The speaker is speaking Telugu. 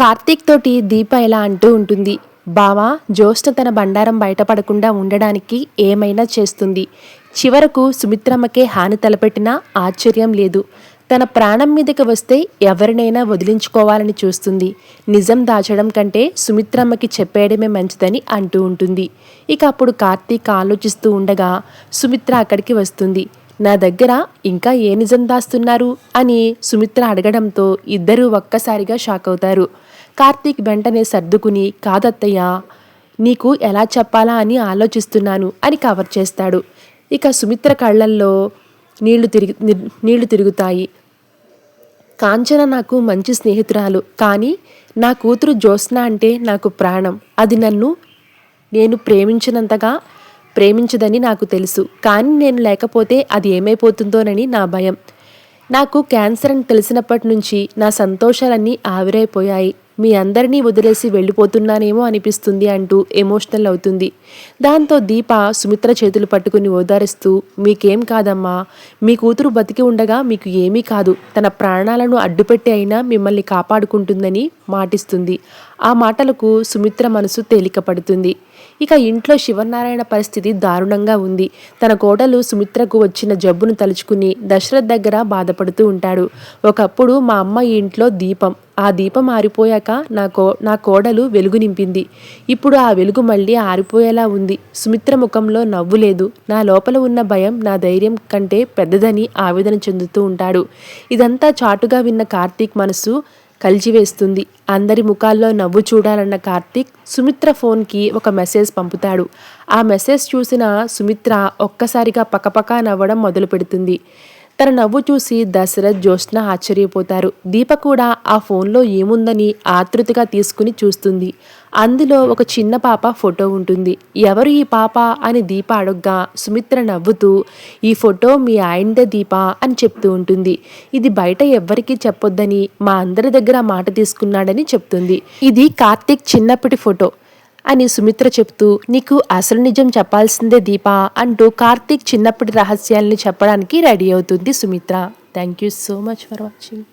కార్తీక్ తోటి దీప ఇలా అంటూ ఉంటుంది? బావా జ్యోష్ణ తన బండారం బయటపడకుండా ఉండడానికి ఏమైనా చేస్తుంది? చివరకు సుమిత్రమ్మకే హాని తలపెట్టినా ఆశ్చర్యం లేదు. తన ప్రాణం మీదకి వస్తే ఎవరినైనా వదిలించుకోవాలని చూస్తుంది. నిజం దాచడం కంటే సుమిత్రమ్మకి చెప్పేయడమే మంచిదని అంటూ ఉంటుంది. ఇక అప్పుడు కార్తీక్ ఆలోచిస్తూ ఉండగా సుమిత్ర అక్కడికి వస్తుంది. నా దగ్గర ఇంకా ఏ నిజం దాస్తున్నారు? అని సుమిత్ర అడగడంతో ఇద్దరూ ఒక్కసారిగా షాక్ అవుతారు. కార్తీక్ వెంటనే సర్దుకుని కాదత్తయ్య నీకు ఎలా చెప్పాలా అని ఆలోచిస్తున్నాను అని కవర్ చేస్తాడు. ఇక సుమిత్ర కళ్ళల్లో నీళ్ళు తిరిగి నీళ్ళు తిరుగుతాయి. కాంచన నాకు మంచి స్నేహితురాలు కానీ నా కూతురు జ్యోత్స్న అంటే నాకు ప్రాణం. అది నన్ను నేను ప్రేమించినంతగా ప్రేమించదని నాకు తెలుసు. కానీ నేను లేకపోతే అది ఏమైపోతుందోనని నా భయం. నాకు క్యాన్సర్ అని తెలిసినప్పటి నుంచి నా సంతోషాలన్నీ ఆవిరైపోయాయి. మీ అందరినీ వదిలేసి వెళ్ళిపోతున్నానేమో అనిపిస్తుంది అంటూ ఎమోషనల్ అవుతుంది. దాంతో దీప సుమిత్ర చేతులు పట్టుకుని ఓదారుస్తూ మీకేం కాదమ్మా మీ కూతురు బతికి ఉండగా మీకు ఏమీ కాదు. తన ప్రాణాలను అడ్డుపెట్టి అయినా మిమ్మల్ని కాపాడుకుంటుందని మాటిస్తుంది. ఆ మాటలకు సుమిత్ర మనసు తేలికపడుతుంది. ఇక ఇంట్లో శివనారాయణ పరిస్థితి దారుణంగా ఉంది. తన కోడలు సుమిత్రకు వచ్చిన జబ్బును తలుచుకుని దశరథ్ దగ్గర బాధపడుతూ ఉంటాడు. ఒకప్పుడు మా అమ్మ ఇంట్లో దీపం ఆ దీపం ఆరిపోయాక నా కో నా కోడలు వెలుగు నింపింది. ఇప్పుడు ఆ వెలుగు మళ్ళీ ఆరిపోయేలా ఉంది. సుమిత్ర ముఖంలో నవ్వు లేదు. నా లోపల ఉన్న భయం నా ధైర్యం కంటే పెద్దదని ఆవేదన చెందుతూ ఉంటాడు. ఇదంతా చాటుగా విన్న కార్తీక్ మనసు కలిచివేస్తుంది. అందరి ముఖాల్లో నవ్వు చూడాలన్న కార్తీక్ సుమిత్ర ఫోన్కి ఒక మెసేజ్ పంపుతాడు. ఆ మెసేజ్ చూసిన సుమిత్ర ఒక్కసారిగా పక్కపక్క నవ్వడం మొదలు పెడుతుంది తన నవ్వు చూసి దశరథ్ జ్యోత్స్న ఆశ్చర్యపోతారు. దీప కూడా ఆ ఫోన్లో ఏముందని ఆతృతగా తీసుకుని చూస్తుంది. అందులో ఒక చిన్న పాప ఫోటో ఉంటుంది. ఎవరు ఈ పాప అని దీప అడగ్గా సుమిత్ర నవ్వుతూ ఈ ఫోటో మీ ఆయనదే దీప అని చెప్తూ ఉంటుంది. ఇది బయట ఎవ్వరికీ చెప్పొద్దని మా అందరి దగ్గర మాట తీసుకున్నాడని చెప్తుంది. ఇది కార్తీక్ చిన్నప్పటి ఫోటో. అని సుమిత్ర చెప్తూ నీకు అసలు నిజం చెప్పాల్సిందే దీపా అంటూ కార్తీక్ చిన్నప్పటి రహస్యాల్ని చెప్పడానికి రెడీ అవుతుంది Sumitra. Thank you so much for watching